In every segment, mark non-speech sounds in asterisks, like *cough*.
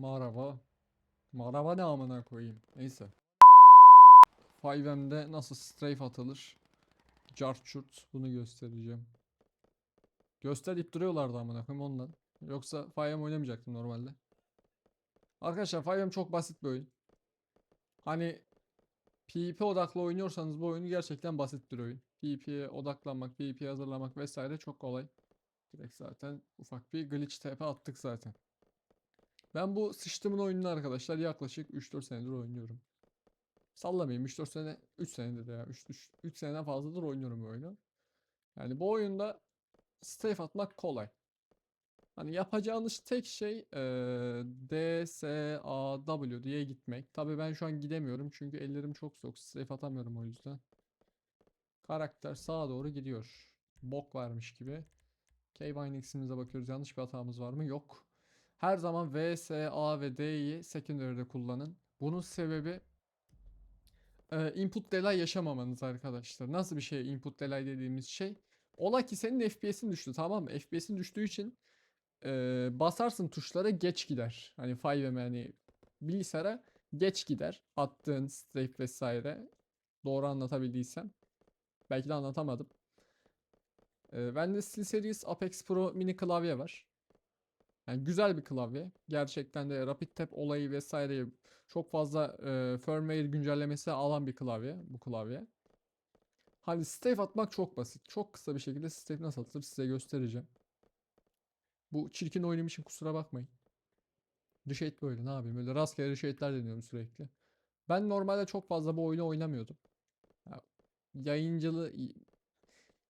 Maraba. Maraba ne amına koyayım. Neyse. 5M'de nasıl strafe atılır? Cart çurt bunu göstereceğim. Gösterip duruyorlardı amına koyayım ondan. Yoksa 5M oynamayacaktım normalde. Arkadaşlar 5M çok basit bir oyun. Hani PvP odaklı oynuyorsanız bu oyunu gerçekten basit bir oyun. PvP'ye odaklanmak, PvP'ye hazırlamak vesaire çok kolay. Direkt zaten ufak bir glitch TP attık zaten. Ben bu sıçtımın oyununu arkadaşlar yaklaşık 3-4 senedir oynuyorum. Sallamayayım 3-4 sene 3 senedir ya 3, 3, 3 seneden fazladır oynuyorum bu oyunu. Yani bu oyunda strafe atmak kolay. Hani yapacağınız tek şey eee D, S, A, W diye gitmek. Tabii ben şu an gidemiyorum çünkü ellerim çok soğuk. Strafe atamıyorum o yüzden. Karakter sağa doğru gidiyor. Bok varmış gibi. K-Bindix'imize bakıyoruz. Yanlış bir hatamız var mı? Yok. Her zaman V, S, A ve D'yi secondary'de kullanın. Bunun sebebi e, input delay yaşamamanız arkadaşlar. Nasıl bir şey input delay dediğimiz şey? Ola ki senin FPS'in düştü tamam mı? FPS'in düştüğü için e, basarsın tuşlara geç gider. Hani 5M yani bilgisayara geç gider. Attığın strafe vesaire. Doğru anlatabildiysem. Belki de anlatamadım. E, bende SteelSeries Apex Pro mini klavye var. Yani güzel bir klavye. Gerçekten de Rapid Tap olayı vesaire çok fazla e, firmware güncellemesi alan bir klavye bu klavye. Hani stave atmak çok basit. Çok kısa bir şekilde stave nasıl atılır size göstereceğim. Bu çirkin oyunum için kusura bakmayın. Reshade böyle ne yapayım öyle rastgele reshade'ler deniyorum sürekli. Ben normalde çok fazla bu oyunu oynamıyordum. Ya, yayıncılığı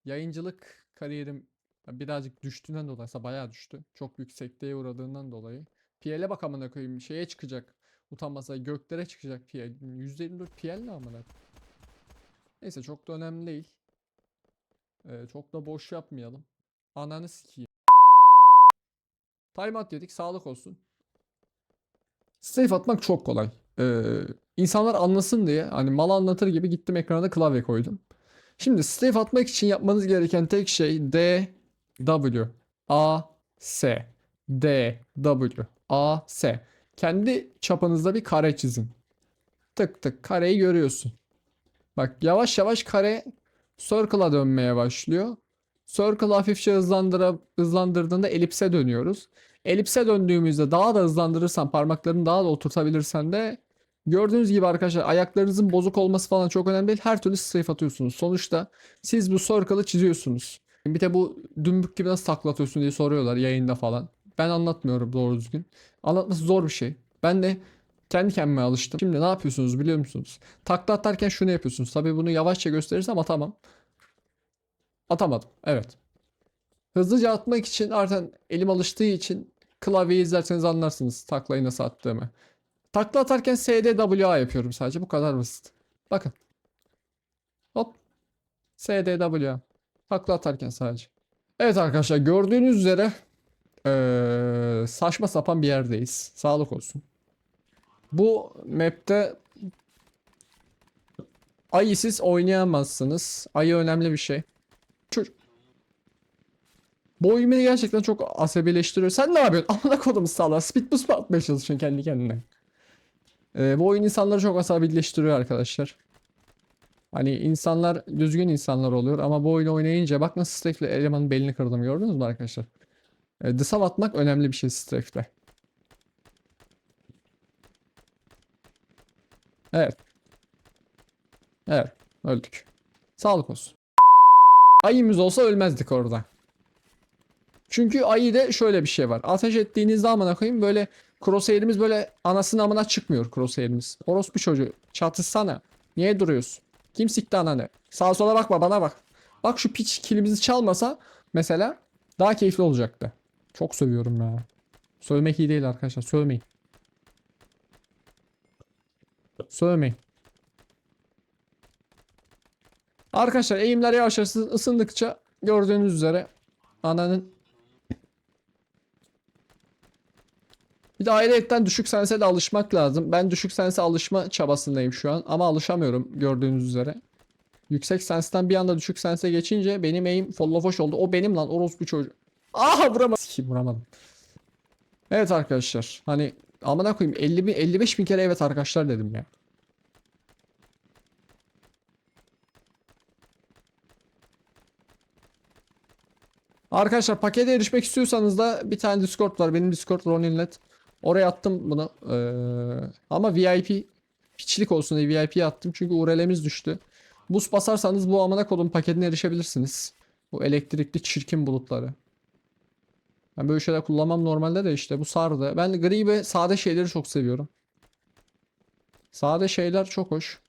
yayıncılık kariyerim birazcık düştüğünden dolayı bayağı düştü. Çok büyük sekteye uğradığından dolayı. PL'e bak amına koyayım şeye çıkacak. Utanmasa göklere çıkacak PL. %24 PL ne amına? Neyse çok da önemli değil. Ee, çok da boş yapmayalım. Ananı sikeyim. Timeout dedik sağlık olsun. Safe atmak çok kolay. Ee, insanlar anlasın diye hani mal anlatır gibi gittim ekrana klavye koydum. Şimdi safe atmak için yapmanız gereken tek şey D, W, A, S. D, W, A, S. Kendi çapınızda bir kare çizin. Tık tık kareyi görüyorsun. Bak yavaş yavaş kare circle'a dönmeye başlıyor. Circle hafifçe hızlandıra, hızlandırdığında elipse dönüyoruz. Elipse döndüğümüzde daha da hızlandırırsan parmaklarını daha da oturtabilirsen de gördüğünüz gibi arkadaşlar ayaklarınızın bozuk olması falan çok önemli değil. Her türlü strafe atıyorsunuz. Sonuçta siz bu circle'ı çiziyorsunuz. Bir de bu dümbük gibi nasıl taklatıyorsun diye soruyorlar yayında falan. Ben anlatmıyorum doğru düzgün. Anlatması zor bir şey. Ben de kendi kendime alıştım. Şimdi ne yapıyorsunuz biliyor musunuz? Takla atarken şunu yapıyorsunuz. Tabii bunu yavaşça gösterirsem atamam. Atamadım. Evet. Hızlıca atmak için zaten elim alıştığı için klavyeyi izlerseniz anlarsınız taklayı nasıl attığımı. Takla atarken SDWA yapıyorum sadece. Bu kadar basit. Bakın. Hop. SDWA. Takla atarken sadece. Evet arkadaşlar gördüğünüz üzere eee, saçma sapan bir yerdeyiz. Sağlık olsun. Bu map'te ayı siz oynayamazsınız. Ayı önemli bir şey. Çocuk. Bu oyun beni gerçekten çok asabileştiriyor. Sen ne yapıyorsun? *laughs* Amına kodum sağla. Speed boost atmaya çalışıyorsun kendi kendine? Ee, bu oyun insanları çok asabileştiriyor arkadaşlar. Hani insanlar düzgün insanlar oluyor ama bu oyunu oynayınca bak nasıl Strafe'le elemanın belini kırdım gördünüz mü arkadaşlar? Ee, dışa atmak önemli bir şey Strafe'le. Evet. Evet. Öldük. Sağlık olsun. Ayımız olsa ölmezdik orada. Çünkü ayıda şöyle bir şey var. Ateş ettiğinizde amına koyayım böyle crosshair'imiz böyle anasının amına çıkmıyor crosshair'imiz. Orospu çocuğu. Çatışsana. Niye duruyorsun? Kim sikti ananı? Sağa sola bakma bana bak. Bak şu piç kilimizi çalmasa mesela daha keyifli olacaktı. Çok sövüyorum ya. Sövmek iyi değil arkadaşlar. Sövmeyin. Sövmeyin. Arkadaşlar eğimler yavaş yavaş ısındıkça gördüğünüz üzere ananın bir de ayrıyetten düşük sense de alışmak lazım. Ben düşük sense alışma çabasındayım şu an ama alışamıyorum gördüğünüz üzere. Yüksek sensten bir anda düşük sense geçince benim eğim follow oldu. O benim lan orospu çocuğu. Aha vuramadım. Sikim vuramadım. Evet arkadaşlar hani amına koyayım 50 bin 55 bin kere evet arkadaşlar dedim ya. Arkadaşlar pakete erişmek istiyorsanız da bir tane Discord var. Benim Discord Roninlet. Oraya attım bunu. Ee, ama VIP piçlik olsun diye VIP'ye attım. Çünkü URL'miz düştü. Buz basarsanız bu amına kodum paketine erişebilirsiniz. Bu elektrikli çirkin bulutları. Ben böyle şeyler kullanmam normalde de işte bu sardı. Ben gri ve sade şeyleri çok seviyorum. Sade şeyler çok hoş.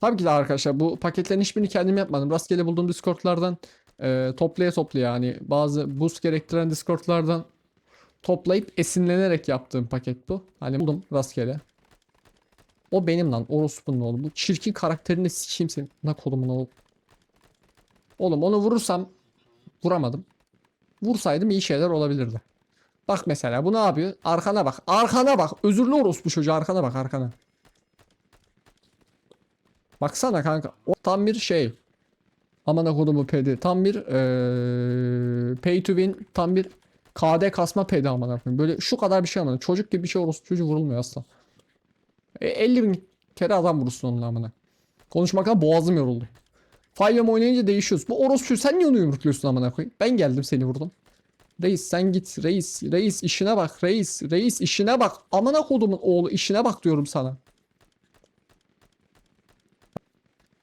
Tabii ki de arkadaşlar bu paketlerin hiçbirini kendim yapmadım. Rastgele bulduğum Discord'lardan e, toplaya toplaya yani bazı boost gerektiren Discord'lardan toplayıp esinlenerek yaptığım paket bu. Hani buldum rastgele. O benim lan orospunun oğlu. Bu çirkin karakterini sikeyim senin. Ne kolumun oğlu. Oğlum onu vurursam vuramadım. Vursaydım iyi şeyler olabilirdi. Bak mesela bu ne yapıyor? Arkana bak. Arkana bak. Özürlü orospu çocuğu arkana bak arkana. Baksana kanka. O tam bir şey. Aman kodumu pedi. Tam bir eee, pay to win. Tam bir KD kasma pedi aman koyayım. Böyle şu kadar bir şey ama çocuk gibi bir şey orospu çocuğu vurulmuyor asla. E, 50 bin kere adam vurursun onunla amına. Konuşmaktan boğazım yoruldu. Five'm oynayınca değişiyoruz. Bu orospu sen niye onu yumrukluyorsun amına koyayım? Ben geldim seni vurdum. Reis sen git reis. Reis işine bak reis. Reis işine bak. Amına kodumun oğlu işine bak diyorum sana.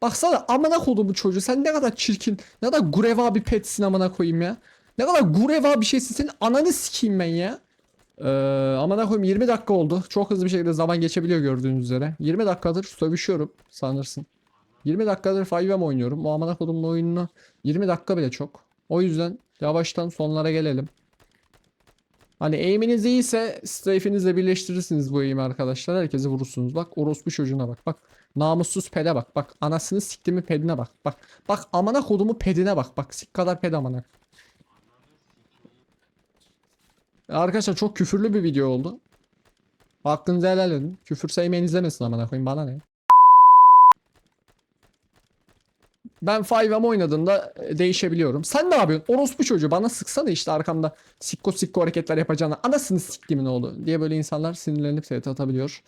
Baksana amına kodumun çocuğu sen ne kadar çirkin. Ne kadar gureva bir petsin amına koyayım ya. Ne kadar gureva bir şeysin senin ananı sikeyim ben ya. Ee, amına koyayım 20 dakika oldu. Çok hızlı bir şekilde zaman geçebiliyor gördüğünüz üzere. 20 dakikadır sövüşüyorum sanırsın. 20 dakikadır 5M oynuyorum. Bu amına kodumun oyununu 20 dakika bile çok. O yüzden yavaştan sonlara gelelim. Hani aim'iniz iyiyse strafe'inizle birleştirirsiniz bu aim'i arkadaşlar. Herkesi vurursunuz. Bak orospu çocuğuna bak. Bak namussuz pede bak. Bak anasını siktimi pedine bak. Bak bak amına kodumu pedine bak. Bak sik kadar ped amına. Arkadaşlar çok küfürlü bir video oldu. Hakkınızı helal edin. Küfür sevmeyen izlemesin amına koyayım bana ne. Ben 5M oynadığımda e, değişebiliyorum. Sen ne yapıyorsun? Orospu çocuğu bana sıksana işte arkamda sikko sikko hareketler yapacağına. Anasını siktimin oğlu diye böyle insanlar sinirlenip seyret atabiliyor.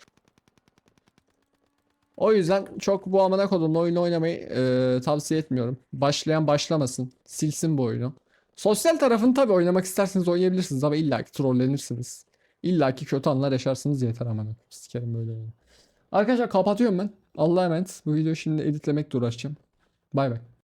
O yüzden çok bu amına kodumla oyunu oynamayı e, tavsiye etmiyorum. Başlayan başlamasın. Silsin bu oyunu. Sosyal tarafını tabii oynamak isterseniz oynayabilirsiniz ama illaki trollenirsiniz. İllaki kötü anlar yaşarsınız yeter aman. Sikerim böyle. Arkadaşlar kapatıyorum ben. Allah'a emanet. Bu videoyu şimdi editlemekle uğraşacağım. Bay bay.